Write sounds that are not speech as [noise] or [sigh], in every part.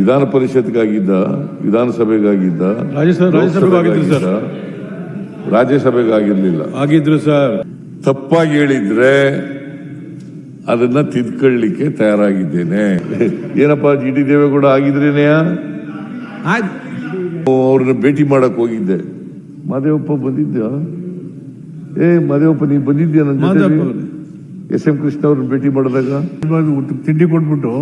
ವಿಧಾನ ಪರಿಷತ್ಗಾಗಿದ್ದ ವಿಧಾನಸಭೆಗಾಗಿದ್ದ ರಾಜ್ಯಸಭೆಗಾಗಿರ್ಲಿಲ್ಲ. ಆಗಿದ್ರು ಸರ್. ತಪ್ಪಾಗಿ ಹೇಳಿದ್ರೆ ಅದನ್ನ ತಿದ್ಕೊಳ್ಳಿಕ್ಕೆ ತಯಾರಾಗಿದ್ದೇನೆ. ಏನಪ್ಪ ಜಿ ಡಿ ದೇವೇಗೌಡ ಆಗಿದ್ರೇನೆ ಆಯ್ತು. ಅವ್ರನ್ನ ಭೇಟಿ ಮಾಡಕ್ ಹೋಗಿದ್ದೆ. ಮಾದೇವಪ್ಪ ಬಂದಿದ್ದ ಏ ಮಾದೇವಪ್ಪ ನೀ ಬಂದಿದ್ದೀಯ ನನ್ನ. ಎಸ್ ಎಂ ಕೃಷ್ಣ ಅವ್ರನ್ನ ಭೇಟಿ ಮಾಡಿದಾಗ? ತಿಂಡಿ ಕೊಟ್ಬಿಟ್ಟು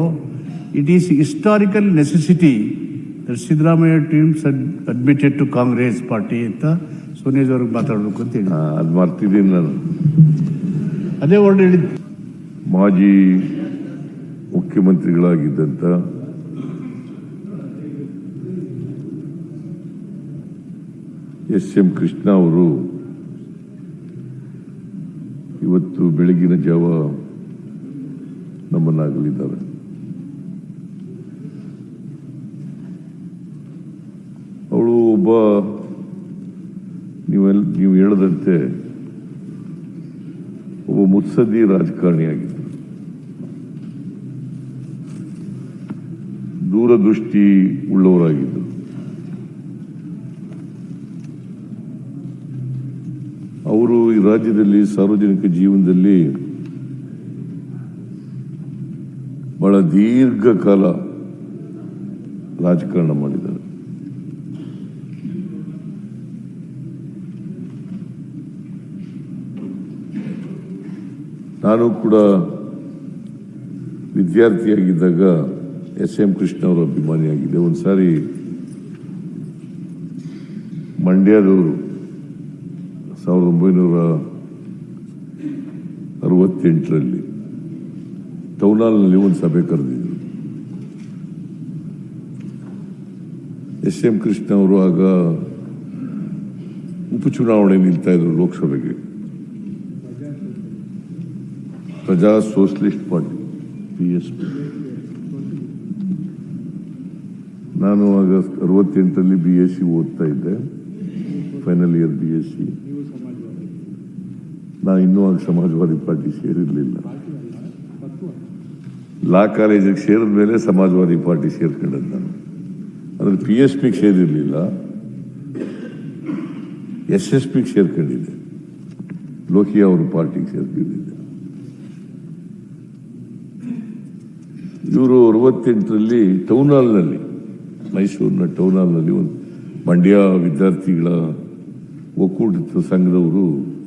it is historical necessity Siddaramaiah teams admitted to Congress party ಅಂತ ಸೋನಿಯಾಜ್ ಅವ್ರಿಗೆ ಮಾತಾಡ್ಬೇಕು ಅಂತ ಹೇಳಿ ಅದು ಅದ್ ಮರ್ತಿದ್ದೀನಿ ನಾನು. ಅದೇ ವರ್ಡ್ ಹೇಳಿದ್ದು. ಮಾಜಿ ಮುಖ್ಯಮಂತ್ರಿಗಳಾಗಿದ್ದಂತ ಎಸ್ ಎಂ ಕೃಷ್ಣ ಅವರು ಇವತ್ತು ಬೆಳಗಿನ ಜಾವ ನಮ್ಮನ್ನಾಗಲಿದ್ದಾರೆ ಅವಳು ಒಬ್ಬ ನೀವೆಲ್ಲ ನೀವು ಹೇಳದಂತೆ ಒಬ್ಬ ಮುತ್ಸದ್ದಿ ರಾಜಕಾರಣಿಯಾಗಿದ್ದರು ದೂರದೃಷ್ಟಿ ಉಳ್ಳವರಾಗಿದ್ದರು ಅವರು ಈ ರಾಜ್ಯದಲ್ಲಿ ಸಾರ್ವಜನಿಕ ಜೀವನದಲ್ಲಿ ಬಹಳ ದೀರ್ಘಕಾಲ ರಾಜಕಾರಣ ಮಾಡಿದ್ದಾರೆ. ನಾನು ಕೂಡ ವಿದ್ಯಾರ್ಥಿಯಾಗಿದ್ದಾಗ ಎಸ್ ಎಂ ಕೃಷ್ಣ ಅವರ ಅಭಿಮಾನಿಯಾಗಿದ್ದೆ. ಒಂದು ಸಾರಿ ಮಂಡ್ಯದವರು ಸಾವಿರದ ಒಂಬೈನೂರ ಅರವತ್ತೆಂಟರಲ್ಲಿ ಟೌನಾಲ್ನಲ್ಲಿ ಒಂದು ಸಭೆ ಕರೆದಿದ್ರು. ಎಸ್ ಎಂ ಕೃಷ್ಣ ಅವರು ಆಗ ಉಪಚುನಾವಣೆ ನಿಲ್ತಾ ಇದ್ರು ಲೋಕಸಭೆಗೆ. Praja socialist party P S P ನಾನು ಆಗ ಅರವತ್ತೆಂಟರಲ್ಲಿ ಬಿ ಎಸ್ ಸಿ ಓದ್ತಾ ಇದ್ದೆ final year B S C ನಾನು ಇನ್ನೂ ಆಗ ಸಮಾಜವಾದಿ ಪಾರ್ಟಿ ಸೇರಿರಲಿಲ್ಲ. ಲಾ ಕಾಲೇಜಿಗೆ ಸೇರಿದ ಮೇಲೆ ಸಮಾಜವಾದಿ ಪಾರ್ಟಿ ಸೇರ್ಕೊಂಡದ್ದು ನಾನು. ಅದ್ರಲ್ಲಿ ಪಿ ಎಸ್ ಪಿಗೆ ಸೇರಿರಲಿಲ್ಲ. ಎಸ್ ಎಸ್ ಪಿಗೆ ಸೇರ್ಕೊಂಡಿದ್ದೆ. ಲೋಕಿಯಾ ಅವರು ಪಾರ್ಟಿಗೆ ಸೇರ್ಕೊಂಡಿದ್ದೆ. ಇವರು ಅರವತ್ತೆಂಟರಲ್ಲಿ ಟೌನ್ ಹಾಲ್ನಲ್ಲಿ ಮೈಸೂರಿನ ಟೌನ್ ಹಾಲ್ನಲ್ಲಿ ಒಂದು ಮಂಡ್ಯ ವಿದ್ಯಾರ್ಥಿಗಳ ಒಕ್ಕೂಟದ ಸಂಘದವರು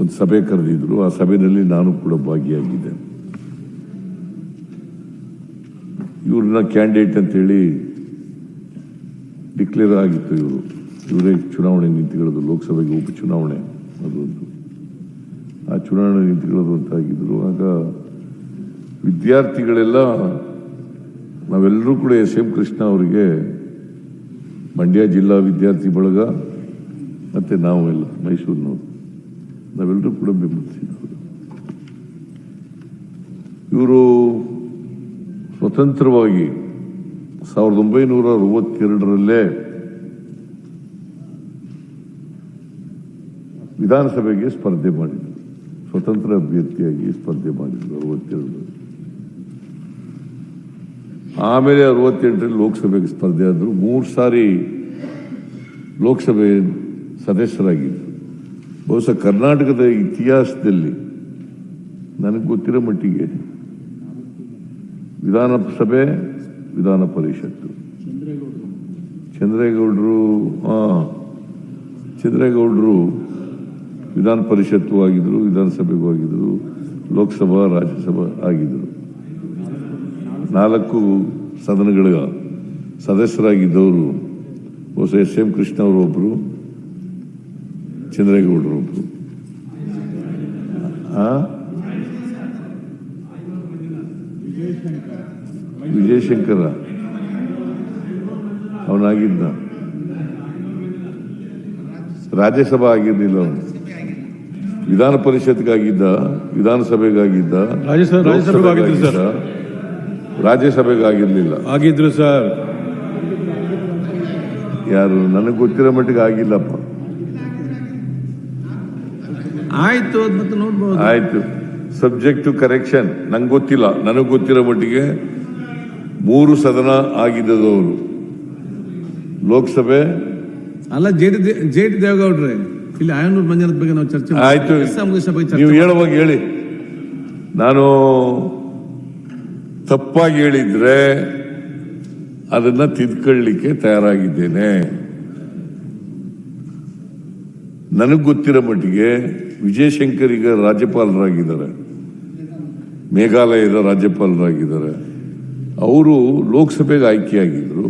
ಒಂದು ಸಭೆ ಕರೆದಿದ್ರು. ಆ ಸಭೆಯಲ್ಲಿ ನಾನು ಕೂಡ ಭಾಗಿಯಾಗಿದ್ದೆ. ಇವ್ರನ್ನ ಕ್ಯಾಂಡಿಡೇಟ್ ಅಂತೇಳಿ ಡಿಕ್ಲೇರ್ ಆಗಿತ್ತು ಇವರು. ಇವರೇ ಚುನಾವಣೆ ನಿಂತುಗಳದು ಲೋಕಸಭೆಗೆ ಉಪಚುನಾವಣೆ. ಅದೊಂದು ಆ ಚುನಾವಣೆ ನಿಂತುಗಳದು ಅಂತ ಆಗಿದ್ರು. ಆಗ ವಿದ್ಯಾರ್ಥಿಗಳೆಲ್ಲ ನಾವೆಲ್ಲರೂ ಕೂಡ ಎಸ್ ಎಂ ಕೃಷ್ಣ ಅವರಿಗೆ ಮಂಡ್ಯ ಜಿಲ್ಲಾ ವಿದ್ಯಾರ್ಥಿ ಬಳಗ, ಮತ್ತೆ ಎಲ್ಲ ಮೈಸೂರಿನವರು. ನಾವೆಲ್ಲರೂ ಕೂಡ ಬೆಂಬಲಿಸಿದ್ರು ಇವರು ಸ್ವತಂತ್ರವಾಗಿ ಸಾವಿರದ ಒಂಬೈನೂರ ಅರವತ್ತೆರಡರಲ್ಲೇ ವಿಧಾನಸಭೆಗೆ ಸ್ಪರ್ಧೆ ಮಾಡಿದರು. ಸ್ವತಂತ್ರ ಅಭ್ಯರ್ಥಿಯಾಗಿ ಸ್ಪರ್ಧೆ ಮಾಡಿದರು ಅರವತ್ತೆರಡು ಆಮೇಲೆ ಅರವತ್ತೆಂಟರಲ್ಲಿ ಲೋಕಸಭೆಗೆ ಸ್ಪರ್ಧೆ ಆದರು ಮೂರು ಸಾರಿ ಲೋಕಸಭೆ ಸದಸ್ಯರಾಗಿದ್ದರು ಬಹುಶಃ ಕರ್ನಾಟಕದ ಇತಿಹಾಸದಲ್ಲಿ ನನಗೆ ಗೊತ್ತಿರೋ ಮಟ್ಟಿಗೆ ವಿಧಾನಸಭೆ, ವಿಧಾನ ಪರಿಷತ್ತು. ಚಂದ್ರೇಗೌಡರು, ಹಾಂ, ಚಂದ್ರೇಗೌಡರು ವಿಧಾನ ಪರಿಷತ್ತು ಆಗಿದ್ದರು ವಿಧಾನಸಭೆಗೂ ಆಗಿದ್ದರು ಲೋಕಸಭಾ, ರಾಜ್ಯಸಭಾ ಆಗಿದ್ರು. ನಾಲ್ಕು ಸದನಗಳ ಸದಸ್ಯರಾಗಿದ್ದವರು ಹೊಸ ಎಸ್ ಎಂ ಕೃಷ್ಣ ಅವರು ಒಬ್ಬರು ಚಂದ್ರೇಗೌಡರು ಒಬ್ರು ಆ? ವಿಜಯಶಂಕರ. ಅವನಾಗಿದ್ದ. ರಾಜ್ಯಸಭಾ ಆಗಿರಲಿಲ್ಲ ಅವನು. ವಿಧಾನ ಪರಿಷತ್ಗಾಗಿದ್ದ ವಿಧಾನಸಭೆಗಾಗಿದ್ದ ರಾಜ್ಯಸಭೆಗೂ ಆಗಿರಲಿಲ್ಲ ಆಗಿದ್ರು ಸರ್. ಯಾರು ನನಗೆ ಗೊತ್ತಿರೋ ಮಟ್ಟಿಗೆ ಆಗಿಲ್ಲಪ್ಪ. ಆಯ್ತು ನೋಡ್ಬೋದು. ಆಯ್ತು. ಸಬ್ಜೆಕ್ಟ್ ಟು ಕರೆಕ್ಷನ್ ನಂಗೆ ಗೊತ್ತಿಲ್ಲ. ನನಗೆ ಗೊತ್ತಿರೋ ಮಟ್ಟಿಗೆ ಮೂರು ಸದನ ಆಗಿದ್ದದವರು ಲೋಕಸಭೆ? ಅಲ್ಲ ಜೆಡಿ ಜೆಡಿ ದೇವೇಗೌಡ್ರೆ ಇಲ್ಲಿ ಆಯನೂರು ಮಂಜನದ ಬಗ್ಗೆ ನಾವು ಚರ್ಚೆ. ಆಯ್ತು. ನೀವು ಹೇಳುವಾಗ ಹೇಳಿ. ನಾನು ತಪ್ಪಾಗಿ ಹೇಳಿದ್ರೆ ಅದನ್ನ ತಿದ್ಕೊಳ್ಳಿಕ್ಕೆ ತಯಾರಾಗಿದ್ದೇನೆ. ನನಗೆ ಗೊತ್ತಿರೋ ಮಟ್ಟಿಗೆ ವಿಜಯಶಂಕರ್ ಈಗ ರಾಜ್ಯಪಾಲರಾಗಿದ್ದಾರೆ. ಮೇಘಾಲಯದ ರಾಜ್ಯಪಾಲರಾಗಿದ್ದಾರೆ. ಅವರು ಲೋಕಸಭೆಗೆ ಆಯ್ಕೆಯಾಗಿದ್ರು,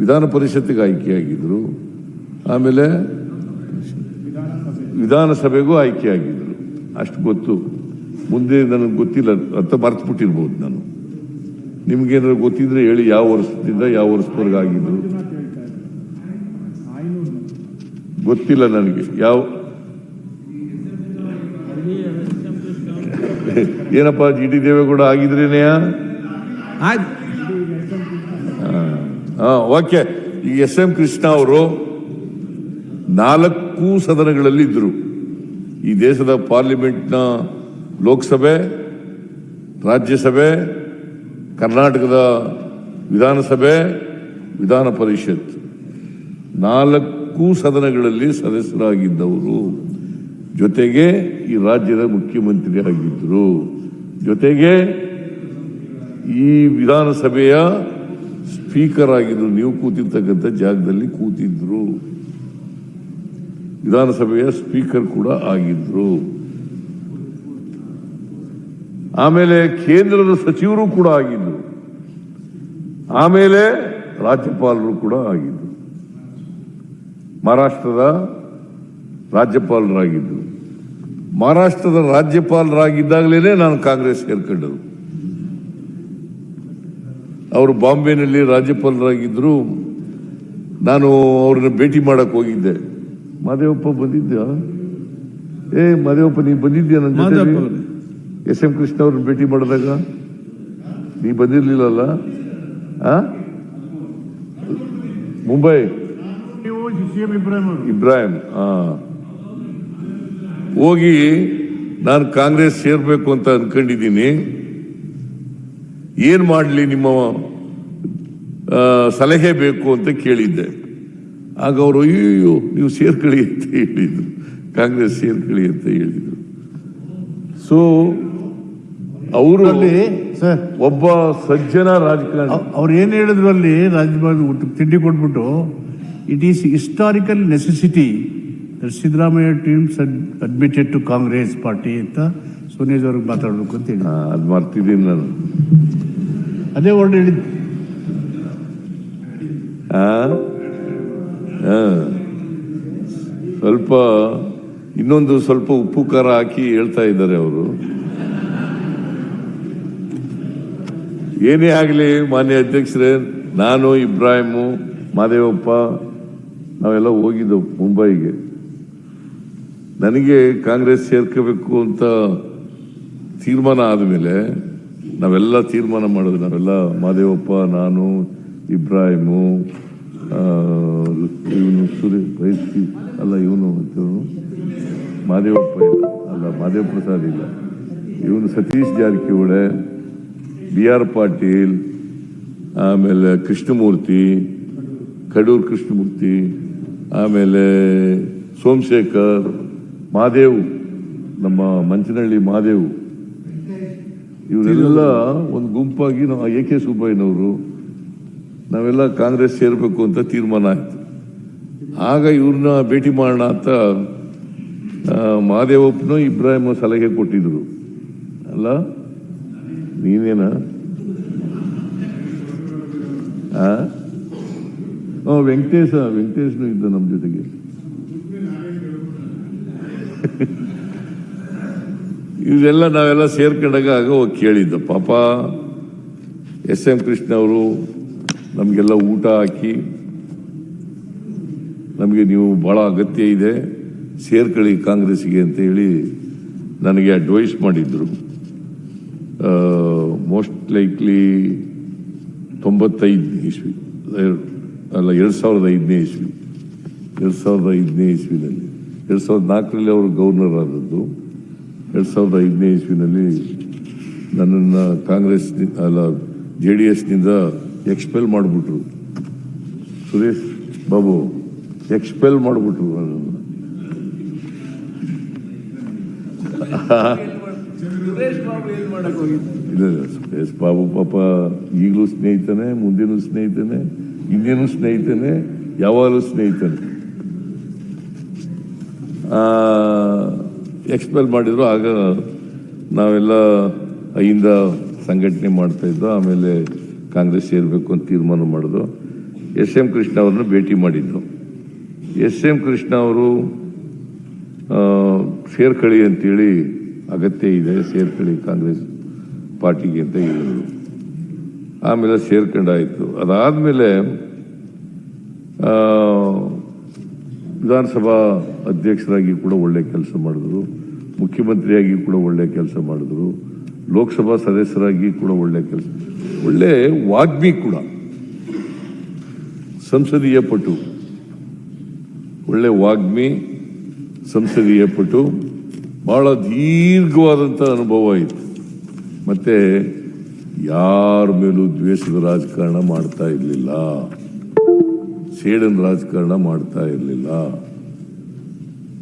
ವಿಧಾನ ಪರಿಷತ್ತಿಗೆ ಆಯ್ಕೆಯಾಗಿದ್ರು, ಆಮೇಲೆ ವಿಧಾನಸಭೆಗೂ ಆಯ್ಕೆಯಾಗಿದ್ರು. ಅಷ್ಟು ಗೊತ್ತು. ಮುಂದೆ ನನಗೆ ಗೊತ್ತಿಲ್ಲ ಅಂತ ಮರ್ತು ಬಿಟ್ಟಿರ್ಬೋದು ನಾನು ನಿಮ್ಗೇನಾದ್ರು ಗೊತ್ತಿದ್ರೆ ಹೇಳಿ ಯಾವ ವರ್ಷದಿಂದ ಯಾವ ವರ್ಷದವರೆಗೆ ಆಗಿದ್ರು ಗೊತ್ತಿಲ್ಲ ನನಗೆ. ಯಾವ? ಏನಪ್ಪ ಜಿ ಡಿ ದೇವೇಗೌಡ ಆಗಿದ್ರೇನೆಯ ಓಕೆ. ಈ ಎಸ್ ಎಂ ಕೃಷ್ಣ ಅವರು ನಾಲ್ಕು ಸದನಗಳಲ್ಲಿ ಇದ್ರು. ಈ ದೇಶದ ಪಾರ್ಲಿಮೆಂಟ್ನ ಲೋಕಸಭೆ, ರಾಜ್ಯಸಭೆ, ಕರ್ನಾಟಕದ ವಿಧಾನಸಭೆ, ವಿಧಾನ ಪರಿಷತ್. ನಾಲ್ಕು ಸದನಗಳಲ್ಲಿ ಸದಸ್ಯರಾಗಿದ್ದವರು. ಜೊತೆಗೆ ಈ ರಾಜ್ಯದ ಮುಖ್ಯಮಂತ್ರಿ ಆಗಿದ್ದರು. ಜೊತೆಗೆ ಈ ವಿಧಾನಸಭೆಯ ಸ್ಪೀಕರ್ ಆಗಿದ್ರು. ನೀವು ಕೂತಿರ್ತಕ್ಕಂಥ ಜಾಗದಲ್ಲಿ ಕೂತಿದ್ರು. ವಿಧಾನಸಭೆಯ ಸ್ಪೀಕರ್ ಕೂಡ ಆಗಿದ್ರು. ಆಮೇಲೆ ಕೇಂದ್ರದ ಸಚಿವರು ಕೂಡ ಆಗಿದ್ದು, ಆಮೇಲೆ ರಾಜ್ಯಪಾಲರು ಕೂಡ ಆಗಿದ್ರು ಮಹಾರಾಷ್ಟ್ರದ ರಾಜ್ಯಪಾಲರಾಗಿದ್ರು ಮಹಾರಾಷ್ಟ್ರದ ರಾಜ್ಯಪಾಲರಾಗಿದ್ದಾಗಲೇ ನಾನು ಕಾಂಗ್ರೆಸ್ ಸೇರ್ಕೊಂಡರು. ಅವರು ಬಾಂಬೆನಲ್ಲಿ ರಾಜ್ಯಪಾಲರಾಗಿದ್ರು. ನಾನು ಅವ್ರನ್ನ ಭೇಟಿ ಮಾಡಕ್ ಹೋಗಿದ್ದೆ. ಮಾದೇವಪ್ಪ ಬಂದಿದ್ದ ಏ, ಮಾದೇವಪ್ಪ ನೀ ಬಂದಿದ್ದೀಯ ನನ್ನ. ಎಸ್ ಎಂ ಕೃಷ್ಣ ಅವ್ರನ್ನ ಭೇಟಿ ಮಾಡಿದಾಗ? ನೀ ಬಂದಿರ್ಲಿಲ್ಲಲ್ಲ? ಮುಂಬೈ? ಇಬ್ರಾಹಿಂ ಹೋಗಿ ನಾನು ಕಾಂಗ್ರೆಸ್ ಸೇರ್ಬೇಕು ಅಂತ ಅನ್ಕೊಂಡಿದ್ದೀನಿ. ಏನ್ ಮಾಡಲಿ ನಿಮ್ಮ ಸಲಹೆ ಬೇಕು ಅಂತ ಕೇಳಿದ್ದೆ. ಆಗ ಅವರು ಅಯ್ಯೋ ನೀವು ಸೇರ್ಕೊಳ್ಳಿ ಅಂತ ಹೇಳಿದ್ರು. ಕಾಂಗ್ರೆಸ್ ಸೇರ್ಕೊಳ್ಳಿ ಅಂತ ಹೇಳಿದ್ರು. ಸೊ ಅವರು ಅಲ್ಲಿ ಸರ್. ಒಬ್ಬ ಸಜ್ಜನ ರಾಜಕಾರಣಿ. ಅವ್ರು ಏನು ಹೇಳಿದ್ರು ಅಲ್ಲಿ ಊಟ- ತಿಂಡಿ ಕೊಟ್ಬಿಟ್ಟು it is historical necessity Siddaramaiah teams admitted to Congress party ಅಂತ ಸೋನಿಯಾಜ್ ಅವ್ರಿಗೆ ಮಾತಾಡ್ಬೇಕು ಅಂತ ಹೇಳಿ ಅದು ಮಾಡ್ತಿದ್ದೀನಿ ನಾನು. ಅದೇ ವರ್ಡ್ ಹೇಳಿದ್ದು. ಸ್ವಲ್ಪ ಇನ್ನೊಂದು ಸ್ವಲ್ಪ ಉಪ್ಪು ಖಾರ ಹಾಕಿ ಹೇಳ್ತಾ ಇದ್ದಾರೆ ಅವರು. ಏನೇ ಆಗಲಿ, ಮಾನ್ಯ ಅಧ್ಯಕ್ಷರೇ, ನಾನು, ಇಬ್ರಾಹಿಮು, ಮಾದೇವಪ್ಪ, ನಾವೆಲ್ಲ ಹೋಗಿದ್ದೆವು ಮುಂಬೈಗೆ. ನನಗೆ ಕಾಂಗ್ರೆಸ್ ಸೇರ್ಕೋಬೇಕು ಅಂತ ತೀರ್ಮಾನ ಆದಮೇಲೆ ನಾವೆಲ್ಲ ತೀರ್ಮಾನ ಮಾಡೋದು ನಾವೆಲ್ಲ ಮಾದೇವಪ್ಪ, ನಾನು, ಇಬ್ರಾಹಿಮು ಇವನು ಸುರಿ ಬಯಸ್ತಿ ಅಲ್ಲ ಇವನು ಮಾದೇವಪ್ಪ ಇಲ್ಲ. ಅಲ್ಲ ಮಾದೇವ ಪ್ರಸಾದ್ ಇಲ್ಲ. ಇವನು ಸತೀಶ್ ಜಾರಕಿಹೊಳಿ ಬಿ ಆರ್ ಪಾಟೀಲ್ ಆಮೇಲೆ ಕೃಷ್ಣಮೂರ್ತಿ ಕಡೂರ್ ಕೃಷ್ಣಮೂರ್ತಿ ಆಮೇಲೆ ಸೋಮಶೇಖರ್ ಮಾದೇವ್ ನಮ್ಮ ಮಂಚನಹಳ್ಳಿ ಮಾದೇವ್. ಇವರೆಲ್ಲ ಒಂದು ಗುಂಪಾಗಿ ನಾವು ಎ ಕೆ ಸುಬ್ಬಯ್ಯನವರು ನಾವೆಲ್ಲ ಕಾಂಗ್ರೆಸ್ ಸೇರಬೇಕು ಅಂತ ತೀರ್ಮಾನ ಆಯಿತು. ಆಗ ಇವ್ರನ್ನ ಭೇಟಿ ಮಾಡೋಣ ಅಂತ ಆ, ಮಹಾದೇವಪ್ಪನು ಇಬ್ರಾಹಿಂ ಸಲಹೆ ಕೊಟ್ಟಿದ್ರು. ಅಲ್ಲ? ನೀನೇನ? ಓ, ವೆಂಕಟೇಶ, ವೆಂಕಟೇಶ್ನು ಇದ್ದ ನಮ್ಮ ಜೊತೆಗೆ. ಇದೆಲ್ಲ ನಾವೆಲ್ಲ ಸೇರ್ಕೊಂಡಾಗ ಆಗ ಹೋಗಿ ಕೇಳಿದ್ದ. ಪಾಪ, ಎಸ್ ಎಂ ಕೃಷ್ಣ ಅವರು ನಮಗೆಲ್ಲ ಊಟ ಹಾಕಿ, ನಮಗೆ ನೀವು ಭಾಳ ಅಗತ್ಯ ಇದೆ, ಸೇರ್ಕೊಳ್ಳಿ ಕಾಂಗ್ರೆಸ್ಗೆ ಅಂತ ಹೇಳಿ ನನಗೆ ಅಡ್ವೈಸ್ ಮಾಡಿದ್ರು. ಮೋಸ್ಟ್ ಲೈಕ್ಲಿ ತೊಂಬತ್ತೈದನೇ ಇಸ್ವಿ. ಅಲ್ಲ, ಎರಡು ಸಾವಿರದ ಐದನೇ ಇಸ್ವಿ. ಎರಡು ಸಾವಿರದ ಐದನೇ ಇಸ್ವಿನಲ್ಲಿ. ಎರಡು ಸಾವಿರದ ನಾಲ್ಕರಲ್ಲಿ ಅವರು ಗವರ್ನರ್ ಆದದ್ದು. ಎರಡು ಸಾವಿರದ ಐದನೇ ಇಸ್ವಿನಲ್ಲಿ ನನ್ನನ್ನು ಕಾಂಗ್ರೆಸ್ ಅಲ್ಲ, ಜೆ ಡಿ ಎಸ್ನಿಂದ ಎಕ್ಸ್ಪೆಲ್ ಮಾಡಿಬಿಟ್ರು. ಸುರೇಶ್ ಬಾಬು, ಎಕ್ಸ್ಪೆಲ್ ಮಾಡಿಬಿಟ್ರು ನನ್ನನ್ನು. [laughs] ಸುರೇಶ್ ಬಾಬು ಪಾಪ ಈಗಲೂ ಸ್ನೇಹಿತನೇ, ಮುಂದಿನೂ ಸ್ನೇಹಿತನೇ, ಇನ್ನೇನು ಸ್ನೇಹಿತನೇ, ಯಾವಾಗಲೂ ಸ್ನೇಹಿತನೇ. ಎಕ್ಸ್ಪೆಲ್ ಮಾಡಿದ್ರು, ಆಗ ನಾವೆಲ್ಲ ಅಹಿಂದ ಸಂಘಟನೆ ಮಾಡ್ತಾ ಇದ್ದೋ, ಆಮೇಲೆ ಕಾಂಗ್ರೆಸ್ ಸೇರಬೇಕು ಅಂತ ತೀರ್ಮಾನ ಮಾಡಿದ್ರು. ಎಸ್ ಎಂ ಕೃಷ್ಣ ಅವ್ರನ್ನ ಭೇಟಿ ಮಾಡಿದ್ದು ಎಸ್ ಎಂ ಕೃಷ್ಣ ಅವರು ಸೇರ್ಕಳಿ ಅಂತೇಳಿ ಅಗತ್ಯ ಇದೆ, ಸೇರ್ಕೊಳ್ಳಿ, ಕಾಂಗ್ರೆಸ್ ಪಾರ್ಟಿಗೆ ಅಂತ ಹೇಳಿದರು. ಆಮೇಲೆ ಸೇರ್ಕೊಂಡಾಯಿತು. ಅದಾದಮೇಲೆ ವಿಧಾನಸಭಾ ಅಧ್ಯಕ್ಷರಾಗಿ ಕೂಡ ಒಳ್ಳೆ ಕೆಲಸ ಮಾಡಿದ್ರು, ಮುಖ್ಯಮಂತ್ರಿಯಾಗಿ ಕೂಡ ಒಳ್ಳೆ ಕೆಲಸ ಮಾಡಿದ್ರು, ಲೋಕಸಭಾ ಸದಸ್ಯರಾಗಿ ಕೂಡ ಒಳ್ಳೆ ಕೆಲಸ, ಒಳ್ಳೆ ವಾಗ್ಮಿ ಕೂಡ, ಸಂಸದೀಯ ಪಟು, ಒಳ್ಳೆ ವಾಗ್ಮಿ, ಸಂಸದೀಯ ಪಟು ಬಹಳ ದೀರ್ಘವಾದಂಥ ಅನುಭವ ಇತ್ತು. ಮತ್ತೆ ಯಾರ ಮೇಲೂ ದ್ವೇಷದ ರಾಜಕಾರಣ ಮಾಡ್ತಾ ಇರಲಿಲ್ಲ. ಸೇಡನ್ ರಾಜಕಾರಣ ಮಾಡ್ತಾ ಇರಲಿಲ್ಲ.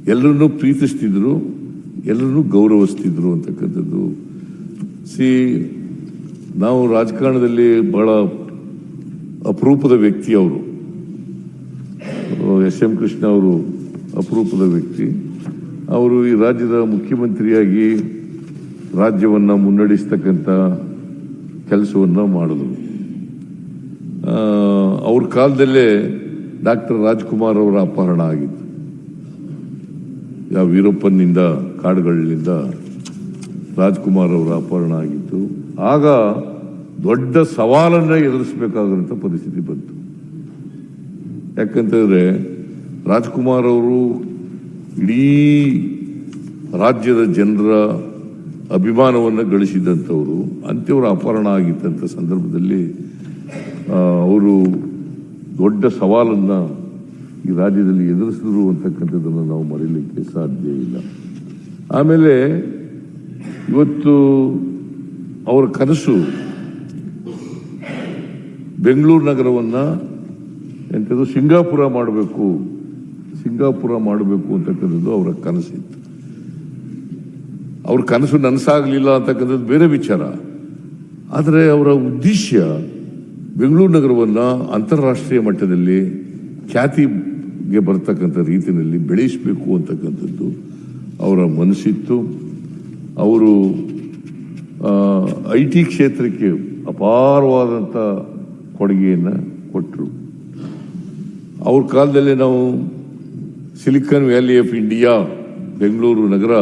ಎಲ್ಲರನ್ನೂ ಪ್ರೀತಿಸ್ತಿದ್ರು, ಎಲ್ಲರನ್ನೂ ಗೌರವಿಸ್ತಿದ್ರು ಅಂತಕ್ಕಂಥದ್ದು. ಸಿ, ನಾವು ರಾಜಕಾರಣದಲ್ಲಿ ಬಹಳ ಅಪರೂಪದ ವ್ಯಕ್ತಿ ಅವರು. ಎಸ್ ಎಂ ಕೃಷ್ಣ ಅವರು ಅಪರೂಪದ ವ್ಯಕ್ತಿ. ಅವರು ಈ ರಾಜ್ಯದ ಮುಖ್ಯಮಂತ್ರಿಯಾಗಿ ರಾಜ್ಯವನ್ನು ಮುನ್ನಡೆಸ್ತಕ್ಕಂಥ ಕೆಲಸವನ್ನು ಮಾಡಿದ್ರು. ಅವ್ರ ಕಾಲದಲ್ಲೇ ಡಾಕ್ಟರ್ ರಾಜ್ಕುಮಾರ್ ಅವರ ಅಪಹರಣ ಆಗಿತ್ತು. ಯಾವ ವೀರಪ್ಪನಿಂದ ಕಾಡುಗಳಿಂದ ರಾಜ್ಕುಮಾರ್ ಅವರ ಅಪಹರಣ ಆಗಿತ್ತು. ಆಗ ದೊಡ್ಡ ಸವಾಲನ್ನ ಎದುರಿಸಬೇಕಾದಂತ ಪರಿಸ್ಥಿತಿ ಬಂತು. ಯಾಕಂತಂದ್ರೆ ರಾಜ್ಕುಮಾರ್ ಅವರು ಇಡೀ ರಾಜ್ಯದ ಜನರ ಅಭಿಮಾನವನ್ನು ಗಳಿಸಿದಂಥವರು ಅಂತ್ಯವರ ಅಪಹರಣ ಆಗಿದ್ದಂಥ ಸಂದರ್ಭದಲ್ಲಿ ಅವರು ದೊಡ್ಡ ಸವಾಲನ್ನು ಈ ರಾಜ್ಯದಲ್ಲಿ ಎದುರಿಸಿದ್ರು ಅಂತಕ್ಕಂಥದ್ದನ್ನು ನಾವು ಮರೀಲಿಕ್ಕೆ ಸಾಧ್ಯ ಇಲ್ಲ. ಆಮೇಲೆ ಇವತ್ತು ಅವರ ಕನಸು ಬೆಂಗಳೂರು ನಗರವನ್ನು ಎಂಥದ್ದು ಸಿಂಗಾಪುರ ಮಾಡಬೇಕು ಸಿಂಗಾಪುರ ಮಾಡಬೇಕು ಅಂತಕ್ಕಂಥದ್ದು ಅವರ ಕನಸಿತ್ತು ಅವ್ರ ಕನಸು ನನಸಾಗಲಿಲ್ಲ ಅಂತಕ್ಕಂಥದ್ದು ಬೇರೆ ವಿಚಾರ. ಆದರೆ ಅವರ ಉದ್ದೇಶ ಬೆಂಗಳೂರು ನಗರವನ್ನು ಅಂತಾರಾಷ್ಟ್ರೀಯ ಮಟ್ಟದಲ್ಲಿ ಖ್ಯಾತಿಗೆ ಬರತಕ್ಕಂಥ ರೀತಿಯಲ್ಲಿ ಬೆಳೆಸಬೇಕು ಅಂತಕ್ಕಂಥದ್ದು ಅವರ ಮನಸ್ಸಿತ್ತು. ಅವರು ಐ ಟಿ ಕ್ಷೇತ್ರಕ್ಕೆ ಅಪಾರವಾದಂಥ ಕೊಡುಗೆಯನ್ನು ಕೊಟ್ಟರು ಅವ್ರ ಕಾಲದಲ್ಲಿ ನಾವು silicon valley of India Bengaluru Nagar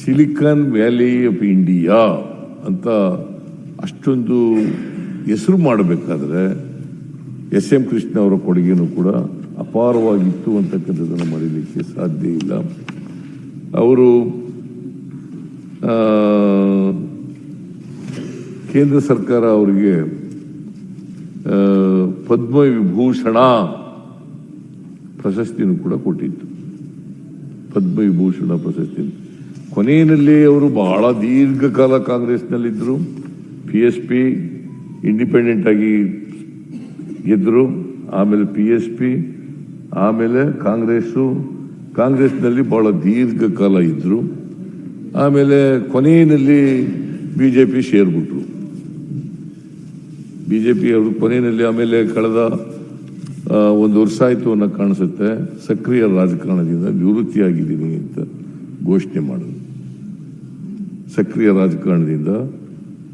silicon valley of India ಅಂತ ಅಷ್ಟೊಂದು ಹೆಸರು ಮಾಡಬೇಕಾದ್ರೆ ಎಸ್ ಎಂ ಕೃಷ್ಣ ಅವರ ಕೊಡುಗೆನೂ ಕೂಡ ಅಪಾರವಾಗಿತ್ತು ಅಂತಕ್ಕಂಥದ್ದನ್ನು ಮರೀಲಿಕ್ಕೆ ಸಾಧ್ಯ ಇಲ್ಲ. ಅವರು ಕೇಂದ್ರ ಸರ್ಕಾರ ಅವರಿಗೆ ಪದ್ಮವಿಭೂಷಣ ಪದ್ಮ ವಿಭೂಷಣ ಪ್ರಶಸ್ತಿನೂ ಕೂಡ ಕೊಟ್ಟಿತ್ತು. ಪದ್ಮವಿಭೂಷಣ ಪ್ರಶಸ್ತಿ ಕೊನೆಯಲ್ಲಿ ಅವರು ಬಹಳ ದೀರ್ಘಕಾಲ ಕಾಂಗ್ರೆಸ್ನಲ್ಲಿದ್ದರು. ಪಿ ಎಸ್ ಪಿ ಇಂಡಿಪೆಂಡೆಂಟ್ ಆಗಿ ಗೆದ್ದರು. ಆಮೇಲೆ ಪಿ ಎಸ್ ಪಿ ಆಮೇಲೆ ಕಾಂಗ್ರೆಸ್ಸು. ಕಾಂಗ್ರೆಸ್ನಲ್ಲಿ ಬಹಳ ದೀರ್ಘಕಾಲ ಇದ್ದರು. ಆಮೇಲೆ ಕೊನೆಯಲ್ಲಿ ಬಿ ಜೆ ಪಿ ಸೇರ್ಬಿಟ್ರು ಪಿ ಅವರು ಕೊನೆಯಲ್ಲಿ ಆಮೇಲೆ ಕಳೆದ ಒಂದು ವರ್ಷ ಆಯಿತು ಅನ್ನೋ ಕಾಣಿಸುತ್ತೆ. ಸಕ್ರಿಯ ರಾಜಕಾರಣದಿಂದ ನಿವೃತ್ತಿಯಾಗಿದ್ದೀನಿ ಅಂತ ಘೋಷಣೆ ಮಾಡಿದ್ರು. ಸಕ್ರಿಯ ರಾಜಕಾರಣದಿಂದ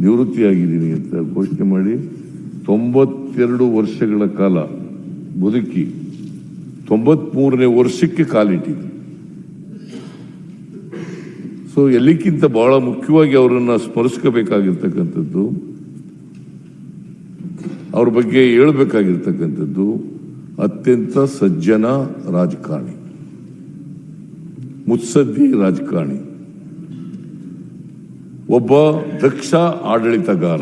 ನಿವೃತ್ತಿಯಾಗಿದ್ದೀನಿ ಅಂತ ಘೋಷಣೆ ಮಾಡಿ ತೊಂಬತ್ತೆರಡು ವರ್ಷಗಳ ಕಾಲ ಬದುಕಿ ತೊಂಬತ್ಮೂರನೇ ವರ್ಷಕ್ಕೆ ಕಾಲಿಟ್ಟಿದ್ರು ಸೊ ಎಲ್ಲಿಕ್ಕಿಂತ ಬಹಳ ಮುಖ್ಯವಾಗಿ ಅವರನ್ನ ಸ್ಮರಿಸ್ಕೋಬೇಕಾಗಿರ್ತಕ್ಕಂಥದ್ದು, ಅವ್ರ ಬಗ್ಗೆ ಹೇಳ್ಬೇಕಾಗಿರ್ತಕ್ಕಂಥದ್ದು ಅತ್ಯಂತ ಸಜ್ಜನ ರಾಜಕಾರಣಿ, ಮುತ್ಸದ್ದಿ ರಾಜಕಾರಣಿ, ಒಬ್ಬ ದಕ್ಷ ಆಡಳಿತಗಾರ.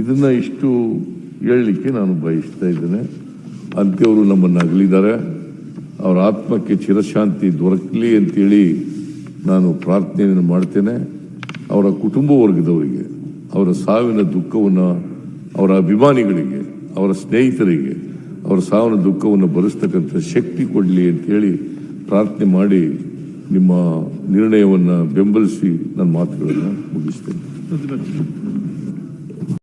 ಇದನ್ನ ಇಷ್ಟು ಹೇಳಲಿಕ್ಕೆ ನಾನು ಬಯಸ್ತಾ ಇದ್ದೇನೆ. ಅಂತ್ಯವರು ನಮ್ಮನ್ನು ಅಗಲಿದ್ದಾರೆ. ಅವರ ಆತ್ಮಕ್ಕೆ ಚಿರಶಾಂತಿ ದೊರಕಲಿ ಅಂತೇಳಿ ನಾನು ಪ್ರಾರ್ಥನೆಯನ್ನು ಮಾಡ್ತೇನೆ. ಅವರ ಕುಟುಂಬ ವರ್ಗದವರಿಗೆ, ಅವರ ಸಾವಿನ ದುಃಖವನ್ನು, ಅವರ ಅಭಿಮಾನಿಗಳಿಗೆ ಅವರ ಸ್ನೇಹಿತರಿಗೆ ಅವರ ಸಾವಿನ ದುಃಖವನ್ನು ಭರಿಸ್ತಕ್ಕಂಥ ಶಕ್ತಿ ಕೊಡಲಿ ಅಂತೇಳಿ ಪ್ರಾರ್ಥನೆ ಮಾಡಿ ನಿಮ್ಮ ನಿರ್ಣಯವನ್ನು ಬೆಂಬಲಿಸಿ ನನ್ನ ಮಾತುಗಳನ್ನು ಮುಗಿಸ್ತೇನೆ.